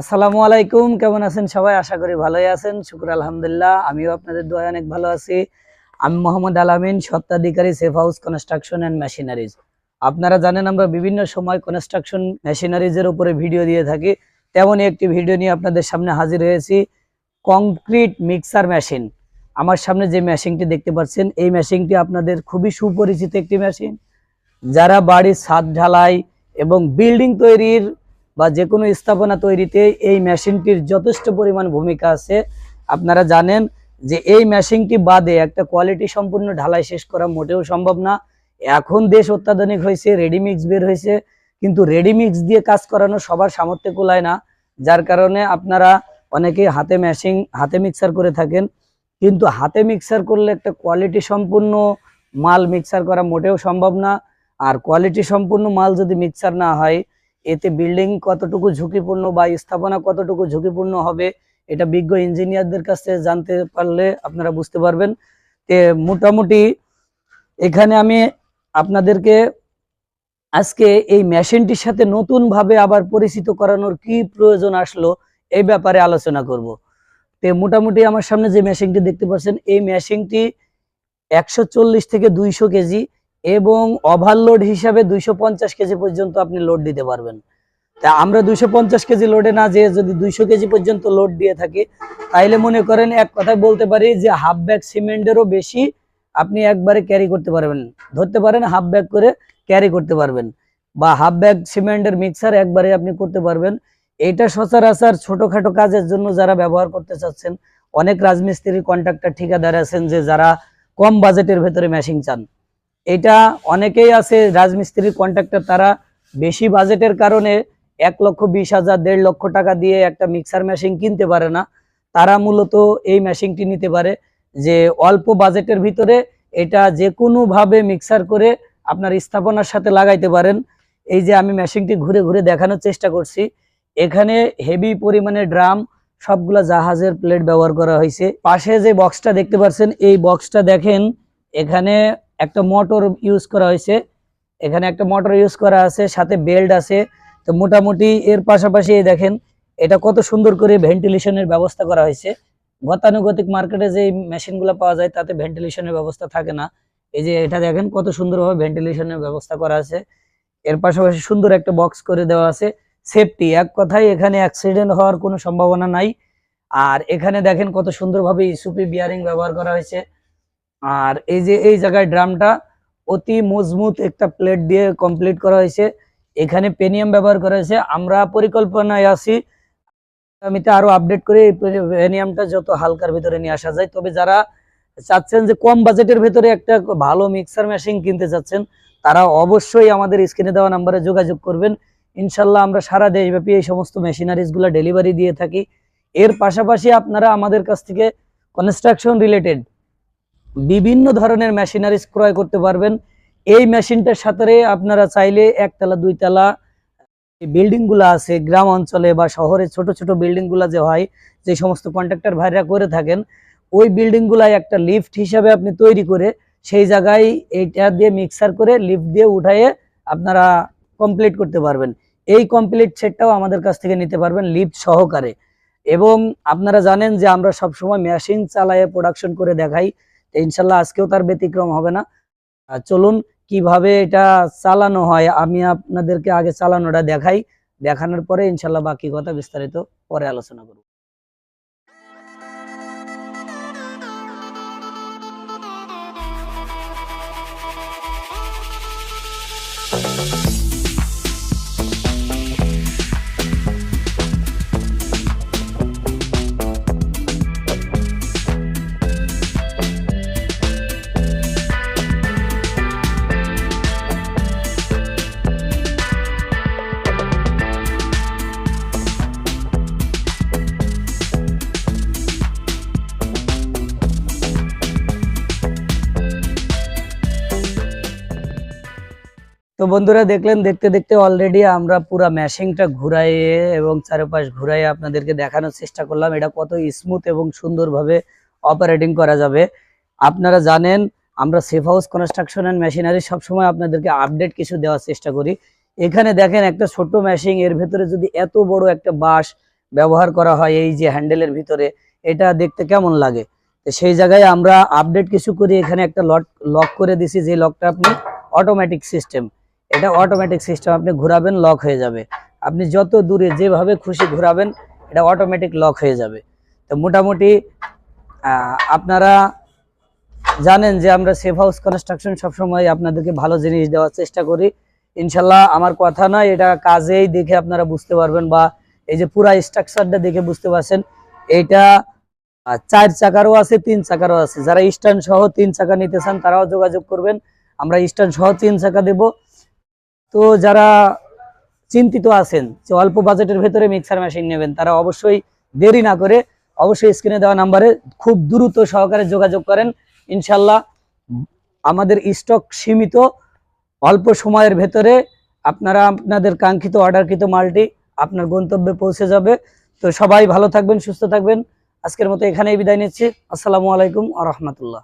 আসসালামু আলাইকুম, কেমন আছেন সবাই? আশা করি ভালোই আছেন। শুক্র আলহামদুলিল্লাহ, আমিও আপনাদের দোয়া অনেক ভালো আছি। আমি Mohammad Alamin সত্ত্বাধিকারী safe house construction and machineries আপনারা জানেন, আমরা বিভিন্ন সময় কনস্ট্রাকশন মেশিনারিজের উপরে ভিডিও দিয়ে থাকি। তেমনই একটি ভিডিও নিয়ে আপনাদের সামনে হাজির হয়েছি। কংক্রিট মিক্সার মেশিন আমার সামনে যে মেশিনটি দেখতে পাচ্ছেন, এই মেশিনটি আপনাদের খুবই সুপরিচিত একটি মেশিন যারা বাড়ির ছাদ ঢালাই এবং বিল্ডিং তৈরির বা যে কোনো স্থাপনা তৈরিতে এই মেশিনটির যথেষ্ট পরিমাণ ভূমিকা আছে। আপনারা জানেন যে এই মেশিনটি বাদে একটা কোয়ালিটি সম্পূর্ণ ঢালাই শেষ করা মোটেও সম্ভব না। এখন দেশ অত্যাধুনিক হয়েছে রেডিমিক্স বের হয়েছে। কিন্তু রেডিমিক্স দিয়ে কাজ করানো সবার সামর্থ্যে কুলায় না। যার কারণে আপনারা অনেকেই হাতে মেশিন হাতে মিক্সার করে থাকেন। কিন্তু হাতে মিক্সার করলে একটা কোয়ালিটি সম্পূর্ণ মাল মিক্সার করা মোটেও সম্ভব না। আর কোয়ালিটি সম্পূর্ণ মাল যদি মিক্সার না হয় এতে বিল্ডিং কতটুকু ঝুঁকিপূর্ণ বা স্থাপনা কতটুকু ঝুঁকিপূর্ণ হবে, এটা বিজ্ঞ ইঞ্জিনিয়ারদের কাছে জানতে পারলে আপনারা বুঝতে পারবেন। তে মোটামুটি এখানে আমি আপনাদেরকে আজকে এই মেশিনটির সাথে নতুন ভাবে আবার পরিচিত করানোর কি প্রয়োজন আসলো, এই ব্যাপারে আলোচনা করব। তে মোটামুটি আমার সামনে যে মেশিনটি দেখতে পাচ্ছেন, এই মেশিনটি একশো চল্লিশ থেকে দুইশো কেজি এবং ওভারলোড হিসাবে দুইশো পঞ্চাশ কেজি পর্যন্ত আপনি লোড দিতে পারবেন। তা আমরা দুইশো পঞ্চাশ কেজি লোডে না যেয়ে যদি দুইশো কেজি পর্যন্ত লোড দিয়ে থাকি, তাইলে মনে করেন এক কথায় বলতে পারি যে হাফ ব্যাগ সিমেন্টেরও বেশি আপনি একবারে ক্যারি করতে পারবেন। ধরতে পারেন হাফ ব্যাগ করে ক্যারি করতে পারবেন বা হাফ ব্যাগ সিমেন্টের মিক্সার একবারে আপনি করতে পারবেন। এটা সচরাচর ছোটখাটো কাজের জন্য যারা ব্যবহার করতে চাচ্ছেন, অনেক রাজমিস্ত্রির কন্ট্রাক্টর ঠিকাদার আছেন যে যারা কম বাজেটের ভেতরে মেশিন চান। এটা অনেকেই আছে রাজমিস্ত্রির কন্ট্রাক্টর তারা বেশি বাজেটের কারণে এক লক্ষ বিশ হাজার, দেড় লক্ষ টাকা দিয়ে একটা মিক্সার মেশিন কিনতে পারে না। তারা মূলত এই মেশিনটি নিতে পারে যে অল্প বাজেটের ভিতরে এটা যে কোনোভাবে মিক্সার করে আপনার স্থাপনার সাথে লাগাইতে পারেন। এই যে আমি মেশিনটি ঘুরে ঘুরে দেখানোর চেষ্টা করছি। এখানে হেভি পরিমাণে ড্রাম সবগুলা জাহাজের প্লেট ব্যবহার করা হয়েছে। পাশে যে বক্সটা দেখতে পাচ্ছেন এই বক্সটা দেখেন, এখানে একটা মোটর ইউজ করা হয়েছে। এখানে একটা মোটর ইউজ করা আছে, সাথে বেল্ট আছে। তো মোটামুটি এর পাশাপাশি দেখেন, এটা কত সুন্দর করে ভেন্টিলেশনের ব্যবস্থা করা হয়েছে। গতানুগতিক মার্কেটে যে মেশিনগুলো পাওয়া যায়, তাতে ভেন্টিলেশনের ব্যবস্থা থাকে না। এই যে এটা দেখেন, কত সুন্দরভাবে ভেন্টিলেশনের ব্যবস্থা করা আছে। এর পাশাপাশি সুন্দর একটা বক্স করে দেওয়া আছে। সেফটি এক কথায় এখানে অ্যাক্সিডেন্ট হওয়ার কোনো সম্ভাবনা নাই। আর এখানে দেখেন, কত সুন্দরভাবে ইসুপি বিয়ারিং ব্যবহার করা হয়েছে। আর এই যে এই জায়গায় ড্রামটা অতি মজবুত একটা প্লেট দিয়ে কমপ্লিট করা হয়েছে। এখানে পেনিয়াম ব্যবহার করা হয়েছে। আমরা পরিকল্পনায় আছি। আমিতে আরও আপডেট করে পেনিয়ামটা যত হালকার ভিতরে নিয়ে আসা যায়। তবে যারা চাচ্ছেন যে কম বাজেটের ভেতরে একটা ভালো মিক্সার মেশিন কিনতে চাচ্ছেন, তারা অবশ্যই আমাদের স্ক্রিনে দেওয়া নাম্বারে যোগাযোগ করবেন। ইনশাল্লাহ আমরা সারা দেশব্যাপী এই সমস্ত মেশিনারিজগুলা ডেলিভারি দিয়ে থাকি। এর পাশাপাশি আপনারা আমাদের কাছ থেকে কনস্ট্রাকশন রিলেটেড বিভিন্ন ধরনের মেশিনারিজ ক্রয় করতে পারবেন। এই মেশিনটার সাথে আপনারা চাইলে একতলা, দুইতলা বিল্ডিংগুলা আছে, গ্রাম অঞ্চলে বা শহরে ছোট ছোট বিল্ডিংগুলা যে হয়, যে সমস্ত কন্ট্রাক্টর ভাইরা করে থাকেন, ওই বিল্ডিং গুলাই একটা লিফট হিসাবে আপনি তৈরি করে সেই জায়গায় এইটা দিয়ে মিক্সার করে লিফট দিয়ে উঠাইয়ে আপনারা কমপ্লিট করতে পারবেন। এই কমপ্লিট সেটটাও আমাদের কাছ থেকে নিতে পারবেন লিফট সহকারে। এবং আপনারা জানেন যে আমরা সব সময় মেশিন চালায়ে প্রোডাকশন করে দেখাই। ইনশাল্লাহ আজকেও তার ব্যতিক্রম হবে না। চলুন কীভাবে এটা চালানো হয়, আমি আপনাদেরকে আগে চালানোটা দেখাই। দেখানোর পরে ইনশাল্লাহ বাকি কথা বিস্তারিত পরে আলোচনা করব। তো বন্ধুরা দেখলেন, দেখতে দেখতে অলরেডি আমরা পুরো ম্যাশিংটা ঘুরাইয়ে এবং চারপাশ ঘুরাইয়ে আপনাদেরকে দেখানোর চেষ্টা করলাম এটা কত স্মুথ এবং সুন্দরভাবে অপারেটিং করা যাবে। আপনারা জানেন, আমরা safe house construction and machinery সবসময় আপনাদেরকে আপডেট কিছু দেওয়ার চেষ্টা করি। এখানে দেখেন একটা ছোট মেশিন এর ভেতরে যদি এত বড় একটা বাঁশ ব্যবহার করা হয় এই যে হ্যান্ডেলের ভিতরে, এটা দেখতে কেমন লাগে? সেই জায়গায় আমরা আপডেট কিছু করি এখানে একটা লক লক করে দিছি, যে লকটা আপনি অটোমেটিক সিস্টেম এটা অটোমেটিক সিস্টেম আপনি ঘোরাবেন লক হয়ে যাবে। আপনি যত দূরে যেভাবে খুশি ঘোরাবেন, এটা অটোমেটিক লক হয়ে যাবে। তো মোটামুটি আপনারা জানেন যে আমরা সেফ হাউস কনস্ট্রাকশন সবসময় আপনাদেরকে ভালো জিনিস দেওয়ার চেষ্টা করি। ইনশাল্লাহ আমার কথা নয়, এটা কাজেই দেখে আপনারা বুঝতে পারবেন বা এই যে পুরা স্ট্রাকচারটা দেখে বুঝতে পারছেন এটা চার চাকারও আছে, তিন চাকারও আছে। যারা স্ট্যান্ড সহ তিন চাকা নিতে চান, তারাও যোগাযোগ করবেন। আমরা স্ট্যান্ড সহ তিন চাকা দেব। তো যারা চিন্তিত আছেন যে অল্প বাজেটের ভেতরে মিক্সার মেশিন নেবেন, তারা অবশ্যই দেরি না করে অবশ্যই স্ক্রিনে দেওয়া নাম্বারে খুব দ্রুত সহকারে যোগাযোগ করেন। ইনশাল্লাহ আমাদের স্টক সীমিত, অল্প সময়ের ভেতরে আপনারা আপনাদের কাঙ্ক্ষিত অর্ডারকৃত মালটি আপনার গন্তব্যে পৌঁছে যাবে। তো সবাই ভালো থাকবেন, সুস্থ থাকবেন। আজকের মতো এখানেই বিদায় নিচ্ছি। আসসালামু আলাইকুম আ রহমতুল্লাহ।